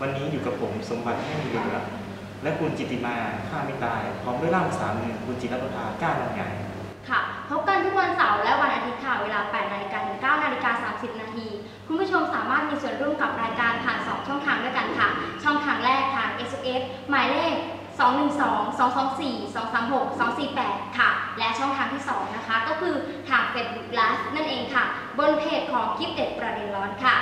วันนี้อยู่กับผมสมบัติให้มีเหลือและคุณจิติมาข้าไม่ตาย พร้อมด้วยล่ามสามมือคุณจิรประภาก้าลังใหญ่ค่ะพบกันทุกวันเสาร์และวันอาทิตย์ค่ะเวลา 8 นาฬิกาถึง 9 นาฬิกา 30 นาที คุณผู้ชมสามารถมีส่วนร่วมกับรายการผ่าน 2 ช่องทางด้วยกันค่ะ ช่องทางแรกทาง SMS หมายเลข 212 224 236 248 ค่ะ และช่องทางที่ 2 นะคะ ก็คือทาง Facebook Live นั่นเองค่ะ บนเพจของคลิปเด็ดประเด็นร้อนค่ะ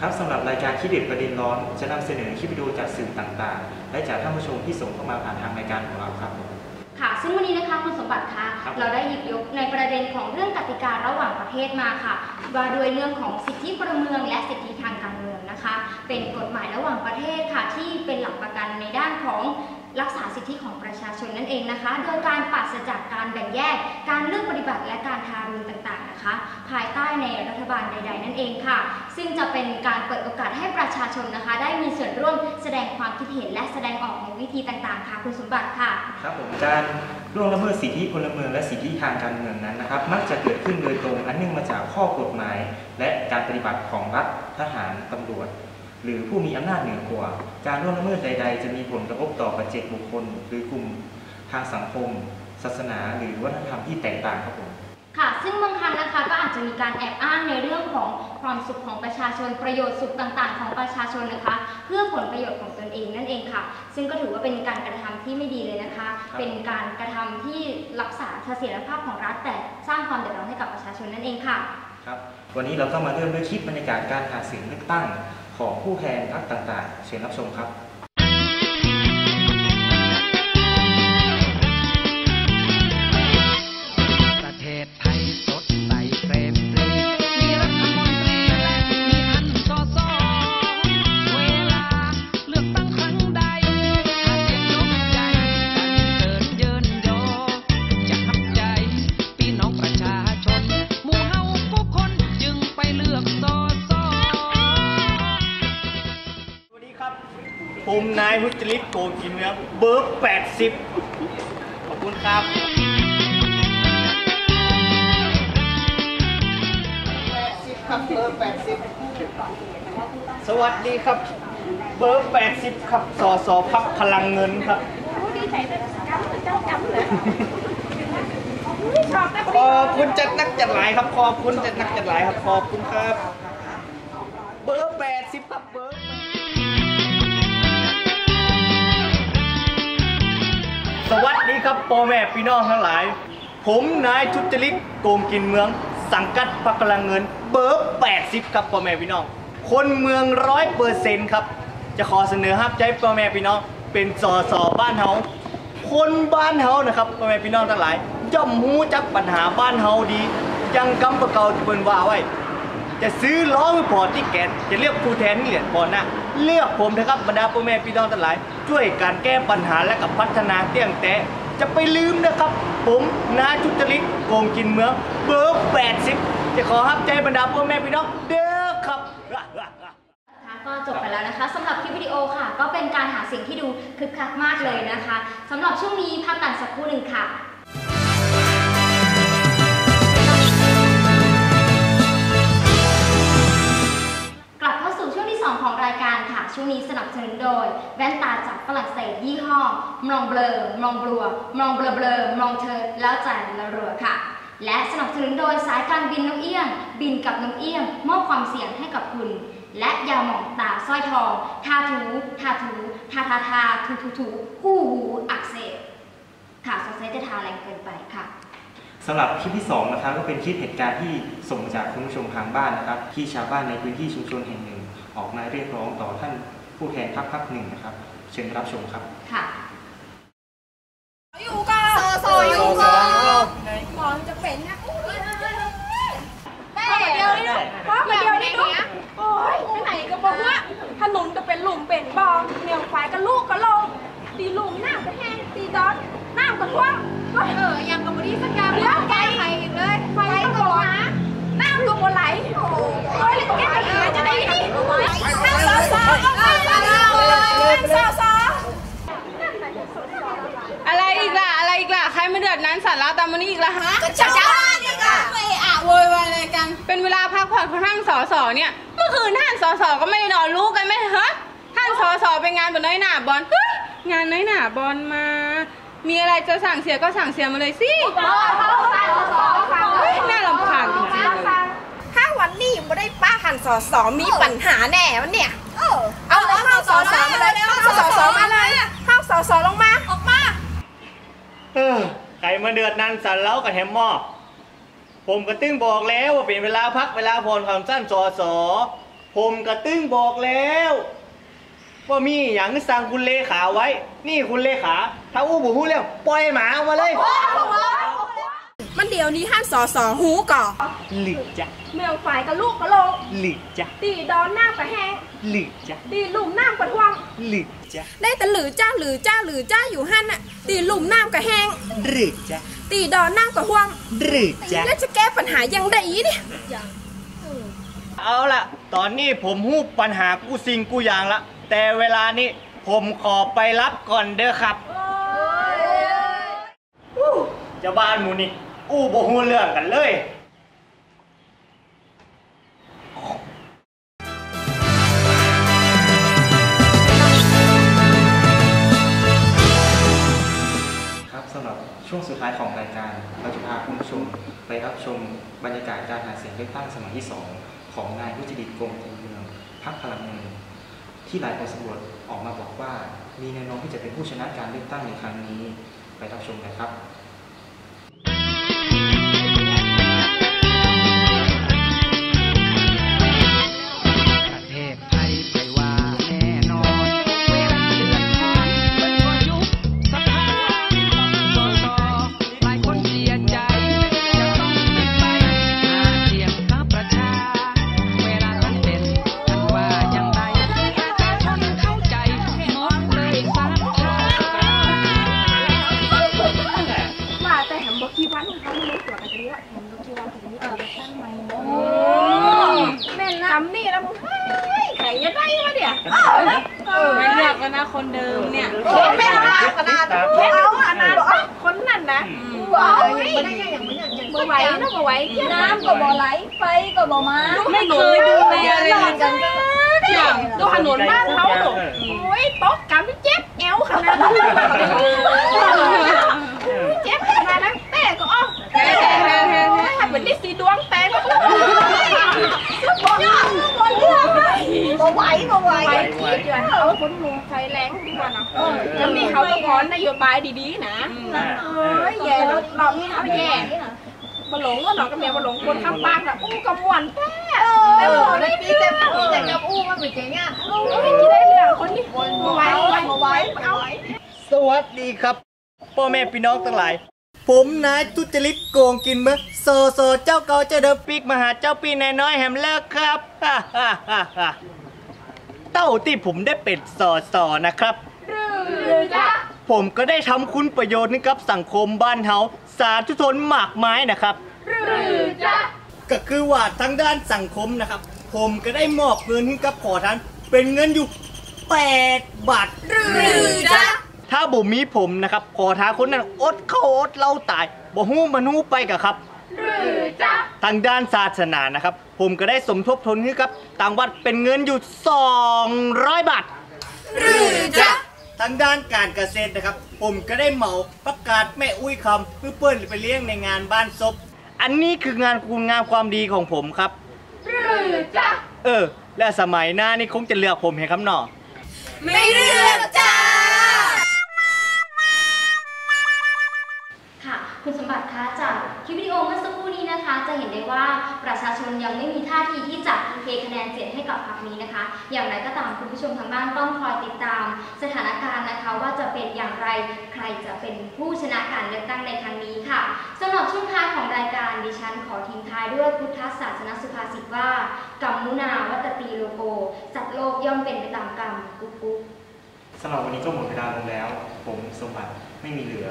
ครับสำหรับรายการคลิปเด็ดประเด็นร้อนจะนำเสนอคลิปวิดีโอจากสื่อต่างๆ และจากท่านผู้ชมที่ส่งเข้ามาผ่านทางรายการของเราครับผมค่ะ ซึ่งวันนี้นะคะคุณสมบัติคะครับเราได้หยิบยกในประเด็นของเรื่องกติการะหว่างประเทศมาค่ะว่าด้วยเรื่องของสิทธิพลเมือง และสิทธิทางการเมืองนะคะ เป็นกฎหมายระหว่างประเทศค่ะที่เป็นหลักประกันในด้านของ รักษาสิทธิของประชาชนนั่นเองนะคะ โดยการปราศจากการแบ่งแยก การเลือกปฏิบัติและการทารุณต่างๆนะคะ ภายใต้ในรัฐบาลใด ๆ นั่นเองค่ะ ซึ่งจะเป็นการเปิดโอกาสให้ประชาชนนะคะ ได้มีส่วนร่วมแสดงความคิดเห็นและแสดงออกในวิธีต่างๆ ค่ะคุณสมบัติค่ะ ครับผมการล่วงละเมิดสิทธิพลเมืองและสิทธิทางการเมืองนั้นนะครับ มักจะเกิดขึ้นโดยตรงอันเนื่องมาจากข้อกฎหมาย และการปฏิบัติของรัฐทหารตำรวจ หรือผู้มีอำนาจเหนือกว่า การล่วงละเมิดใด ๆ จะมีผลกระทบต่อปัจเจกบุคคล หรือกลุ่มทางสังคม ศาสนา หรือวัฒนธรรมที่แตกต่างครับผมค่ะ ซึ่งบางครั้งนะคะก็อาจจะมีการแอบอ้างในเรื่องของความสุขของประชาชน ประโยชน์สุขต่างๆ ของประชาชนนะคะ เพื่อผลประโยชน์ของตนเองนั่นเองค่ะ ซึ่งก็ถือว่าเป็นการกระทำที่ไม่ดีเลยนะคะครับเป็นการกระทำที่รักษาเสถียรภาพของรัฐ แต่สร้างความเดือดร้อนให้กับประชาชนนั่นเองค่ะ ครับ วันนี้เราก็มาเริ่มด้วยคลิปบรรยากาศการหาเสียงเลือกตั้ง ของผู้แทนพรรคต่างๆ เสียงรับชมครับ ผมนายหุจริตโกกินเนื้อเบอร์80ขอบคุณครับครับเบอร์แปดสิบสวัสดีครับ เบอร์80ครับสอสอพักพลังเงินครับขอบคุณจัดนักจัดหลายครับ ขอบคุณจัดนักจัดหลายครับ ขอบคุณครับ เบอร์80ครั วัสดีครับพ่อแม่พี่น้องทั้งหลาย ผมนายทุจริตโกงกินเมือง สังกัดพรรคพลังเงิน เบอร์80 ครับพ่อแม่พี่น้อง คนเมืองร้อยเปอร์เซ็นต์ครับ จะขอเสนอฮับใจพ่อแม่พี่น้อง เป็นสอสอบ้านเฮาคนบ้านเฮานะครับพ่อแม่พี่น้องทั้งหลายย่อมรู้จักปัญหาบ้านเฮาดี ยังกำประเกาที่เปิ้นว่าไว้ จะซื้อล้อหรือพอที่แกนจะเลือกผู้แทนเหรียญพอหน้า เลือกผมนะครับบรรดาพ่อแม่พี่น้องทั้งหลาย ช่วยการแก้ปัญหาและกับพัฒนาเตี้ยงแต่จะไปลืมนะครับ ผมนาจุจริตโกงกินเมืองเบอร์80 จะขอฮับใจบรรดาพ่อแม่พี่น้องเด้อครับค่ะก็จบไปแล้วนะคะสำหรับคลิปวิดีโอค่ะ ก็เป็นการหาเสียงที่ดูคึกคักมากเลยนะคะสำหรับช่วงนี้พักกันสักครู่หนึ่งค่ะ แว่นตาจากฝรั่งเศสยี่ห้อ มองเบลอ มองบลัว มองเบลอเบลอมองเธอ แล้วใจละรัวค่ะ และสนับสนุนโดยสายการบินนกเอี้ยง บินกับนกเอี้ยง มอบความเสี่ยงให้กับคุณ และยาหมองตาสร้อยทอง ทาถูทาถูทาทาทาทูทูทูหูหูอักเสบค่ะสงสัยจะทาแรงเกินไปค่ะสำหรับคลิปที่2นะครับก็เป็นคลิปเหตุการณ์ที่ส่งจากคุณผู้ชมทางบ้านนะครับ ที่ชาวบ้านในพื้นที่ชุมชนแห่งหนึ่ง ออกมาเรียกร้องต่อท่าน ผู้แทนพรรคพรรคหนึ่งนะครับ เชิญรับชมครับ ค่ะอยู่ก่อนโซโซอยู่ก่อนมองจะเป็นนะอุ้ยแม่เดียวนี่นะเพราะมาเดียวนี่ดูโอ้ยไปไหนก็บอกว่าถนนก็เป็นหลุมเป็นบ่อเหนียวควายก็ลูกก็ลงตีหลุมน้ำก็แห้งตีดอนน้ำก็ท่วมเออยังกับบดีสักอย่างแล้วไฟไฟอีกเลยไฟก็บ่มาน้ำก็บ่ไหลโอ้ยแล้วแกจะเหลือจะได้นี่น้ำซ อะไรอีกล่ะ อะไรอีกล่ะ ใครไม่เดือดนั้นสาระตามมันนี้อีกล่ะฮะชาวบ้านนี่ยค่ะไม่อะโวยวายอะไรกัน เป็นเวลาพักผ่อนของท่านสสเนี่ย เมื่อคืนท่านสสก็ไม่ได้นอนรู้กันไหมฮะ ท่านสสไปงานบนน้อยหนาบอลเฮ้ยงานน้อยหนาบอลมา มีอะไรจะสั่งเสียก็สั่งเสียมาเลยสิเฮ้ยน่ารำคาญจริงๆเลยถ้าวันนี้ไม่ได้ป้าหันสอสอมีปัญหาแน่วันเนี่ย เอาเลยเข้าสอสอมาเลยเข้าสอสอมาเลยเข้าสอสอลงมา ออกมาเออใครมาเดือดนันสันเล้ากับแฮมหมอผมกระตึ้งบอกแล้วว่าเป็นเวลาพักเวลาพรความสั้นสอสอผมกระตึ้งบอกแล้วว่ามีอย่างสั่งคุณเลขาไว้ นี่คุณเลขาถ้าอู้บูฮู้เรื่องปล่อยหมาออกมาเลย มันเดี๋ยวนี้ห้านสอสอหูก่อหลีกจ้ะเมืองฝ่ายกับลูกกับโลกหลีกจ้ะตีดอนหน้ากับแห้งหลีกจ้ะตีหลุมน้ำกับท่วมหลีกจ้ะได้แต่หรือจ้าหรือจ้าหรือจ้าอยู่หันน่ะตีหลุมน้ำกับแห้งหลีกจ้ะตีดอนน้ำกับท่วมหลีกจ้ะแล้วจะแก้ปัญหายังไงเนี่ยเอาล่ะตอนนี้ผมหู้ปัญหากูสิ่งกูอย่างละ แต่เวลานี้ผมขอไปรับก่อนเด้อครับอู้เจ้าบ้านหมูนี่ อู้บ่ฮู้เรื่องกันเลยครับสำหรับช่วงสุดท้ายของรายการ เราจะพาคุณผู้ชมไปรับชมบรรยากาศการหาเสียงเลือกตั้งสมัยที่ 2 ของนายวุฒิดิตกรมกินเมืองพรรคพลังเมืองที่หลายคนสำรวจออกมาบอกว่า มีแนวโน้มที่จะเป็นผู้ชนะการเลือกตั้งในครั้งนี้ ไปรับชมกันครับ แหมบอกกี่วันถึงนี้เออตั้งใหม่โอ้แม่นนะทำนี่แล้วมึงเฮ้ยแข่งยังไงวะเนี่ยเออไม่เลือกแล้วนะคนเดิมเนี่ยโอ้แม่นนะขนาดเอาขนาดคนนั่นนะว้าวยังไม่ได้ยังไม่ได้ยังไม่ไหวนะไม่ไหวน้ำก็บ่ไหลไฟก็บ่มาไม่เคยดูแลอะไรเลยอย่างดูถนนบ้านเขาหนูโอ้ยตกกันเจ็บเอวขนาดนั้นเจ็บขนาดนั้นแต่ก็อ้อถ้าเป็นดิสีดวงแต่ก็บอกยอดบนเรือไป บ่ไหวบ่ไหวไปคิดอยู่เอาคนหนูไฟแรงดีกว่านะจะมีเขาก็พร้อมนโยบายดีๆนะเอ้ยแย่แล้วเรานี่เขาแย่บหลงก็หนอกกับเมียบหลงคนข้างบ้านอะอู้กำมวนแท้เออได้ปีแต่ปีแต่กับอู้มันเป็นอย่างเงี้ยโอ้ยที่ได้เรื่องคนนี้บ่ไหวบ่ไหวบ่ไหวเอาสวัสดีครับพ่อแม่พี่น้องทั้งหลายผมนายทุจริตโกงกินเมืองโซโซเจ้าเก่าเจ้าเดิมปีกมาหาเจ้าปีนายน้อยแฮมเลิกครับ เต้าที่ผมได้เป็นสอสอนะครับผมก็ได้ทำคุณประโยชน์ให้กับสังคมบ้านเฮาสาธุชนหมากไม้นะครับก็คือว่าทางด้านสังคมนะครับ ผมก็ได้มอบเงินให้กับขอทานเป็นเงินอยู่ 8 บาทถ้าบ่มีผมนะครับ ขอท้าคนนั้นอดเข้าอดเล่าตายบ่ฮู้มันฮู้ไปกะครับ ทางด้านศาสนานะครับ ผมก็ได้สมทบทุนให้กับต่างวัดเป็นเงินอยู่ 200 บาททางด้านการเกษตรนะครับ ผมก็ได้เหมาประกาศแม่อุ้ยคำเพื่อเปิ้นไปเลี้ยงในงานบ้านศพอันนี้คืองานคุณงามความดีของผมครับเออ และสมัยหน้านี่คงจะเลือกผมเห็นคำหนอ ไม่เลือกจ้า คุณสมบัติคะจากคลิปวิดีโอเมื่อสักครู่นี้นะคะ จะเห็นได้ว่าประชาชนยังไม่มีท่าทีที่จะเทคะแนนเสียงให้กับพรรคนี้นะคะ อย่างไรก็ตามคุณผู้ชมทางบ้านต้องคอยติดตาม สถานการณ์นะคะว่าจะเป็นอย่างไรใครจะเป็นผู้ชนะการเลือกตั้งในครั้งนี้ค่ะสำหรับช่วงท้ายของรายการดิฉันขอทิ้งท้ายด้วยพุทธศาสนสุภาษิตว่ากรรมมุนาวัตตีโลโกสัตว์โลกย่อมเป็นไปตามกรรมกุ๊กกุ๊กสำหรับวันนี้ก็หมดเวลาลงแล้ว ผมสมบัติไม่มีเหลือ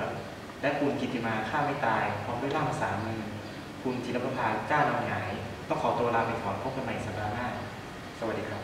และคุณกิติมาฆ่าไม่ตายพร้อมด้วยล่ามสามมือคุณจิรประภากล้านอนหงาย ต้องขอตัวลาไปก่อนพบกันใหม่สัปดาห์หน้า สวัสดีครับ